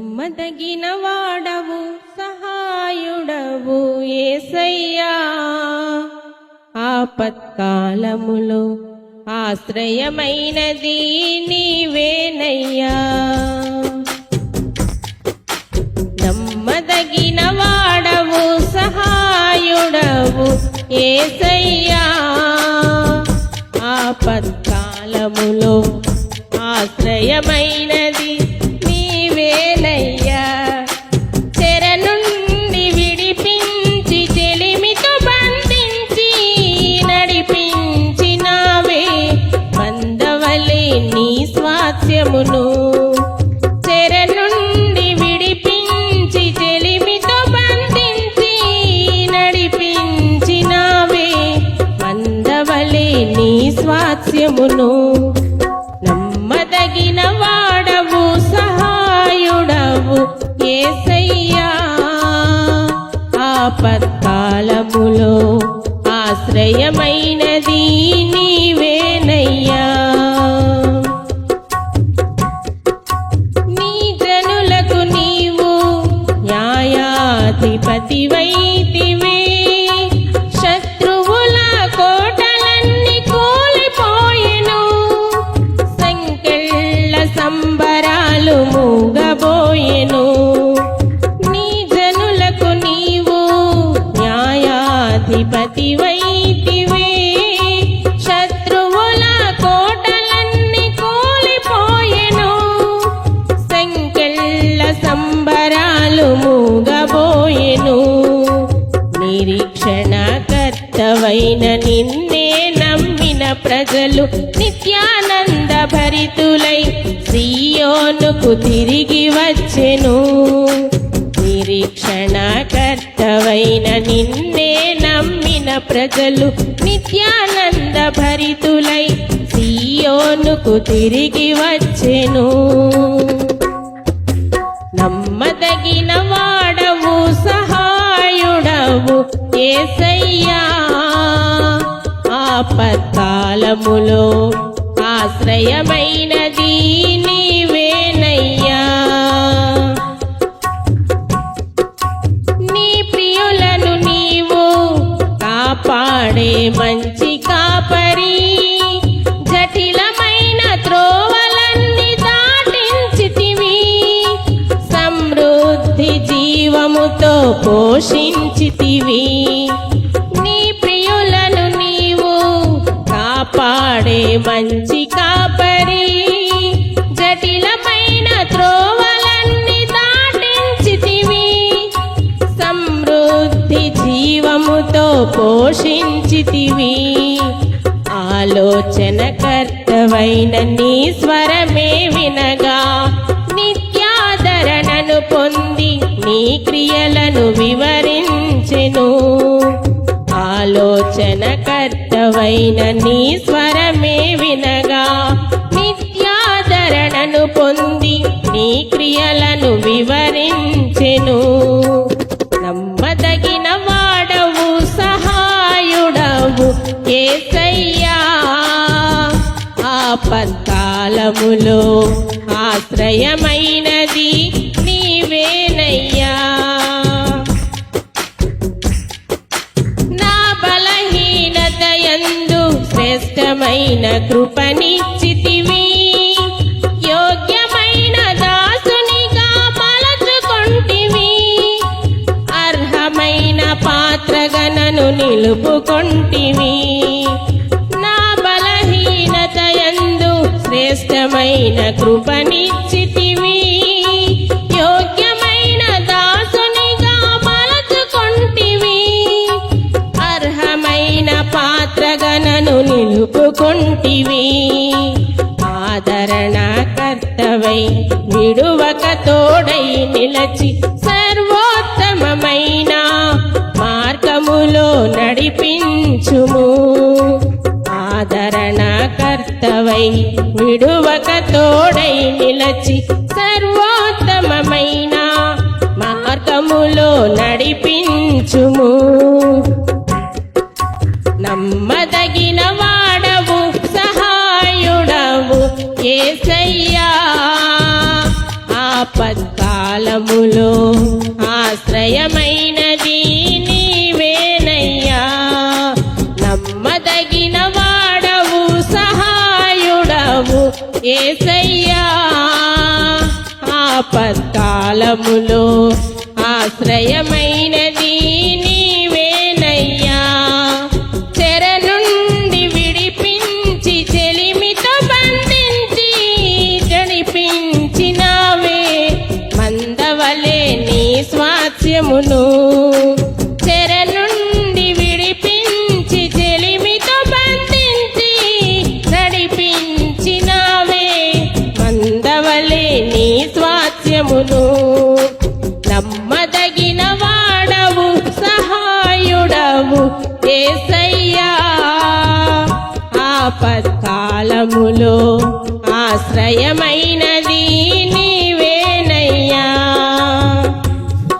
నమ్మదగిన వాడవు సహాయుడవు ఏసయ్యా. ఆపత్కాలములో ఆశ్రయమైనది నీవేనయ్యా. నమ్మదగిన వాడవు సహాయుడవు ఏసయ్యా. ఆపత్కాలములో ఆశ్రయమైన ఆపత్కాలములో ఆశ్రయమైన ప్రజలు నిత్యానంద భరితులై సియోనుకు తిరిగి వచ్చెను. నిరీక్షణకర్తవైన నిన్నే నమ్మిన ప్రజలు నిత్యానంద భరితులై సియోనుకు తిరిగి వచ్చెను. నమ్మదగిన కాలములో ఆశ్రయమైనది నీవేనయ్యా. నీ ప్రియులను నీవు కాపాడే మంచి కాపరి జటిలమైన త్రోవలన్నీ దాటించితివి. సమృద్ధి జీవముతో పోషించితివి. పోషించితివి. ఆలోచనకర్తవైన నీ స్వరమే వినగా నిత్యాదరణను పొంది నీ క్రియలను వివరించెను. ఆలోచనకర్తవైన నీ స్వరమే వినగా నిత్యాదరణను పొంది నీ క్రియలను వివరించెను. నమ్మ ఆపత్కాలములో ఆశ్రయమైనది నీవేనయ్యా. నా బలహీనత యందు శ్రేష్టమైన కృపనిచ్చితివి. యోగ్యమైన దాసునిగా మలచుకొంటివి. అర్హమైన పాత్రగనను నిలుపుకొంటివి. శ్రేష్టమైన కృపనిచ్చితివి. యోగ్యమైన దాసునిగా మలచుకొంటివి అర్హమైన పాత్రగనను నిలుపుకుంటివి. ఆదరణకర్తవై విడువక తోడై నిలచి సర్వోత్తమమైన మార్గములో నడిపించుము. కర్తవై విడువక తోడై నిలచి సర్వోత్తమమైన మార్గములో నడిపించుము. నమ్మదగిన వాడవు సహాయుడవు ఏసయ్యా. ఆపత్కాలములో ఆశ్రయమైన ఆపత్కాలములో ఆశ్రయమైన ఏసయ్యా ఆపత్కాలములో ఆశ్రయమైనది.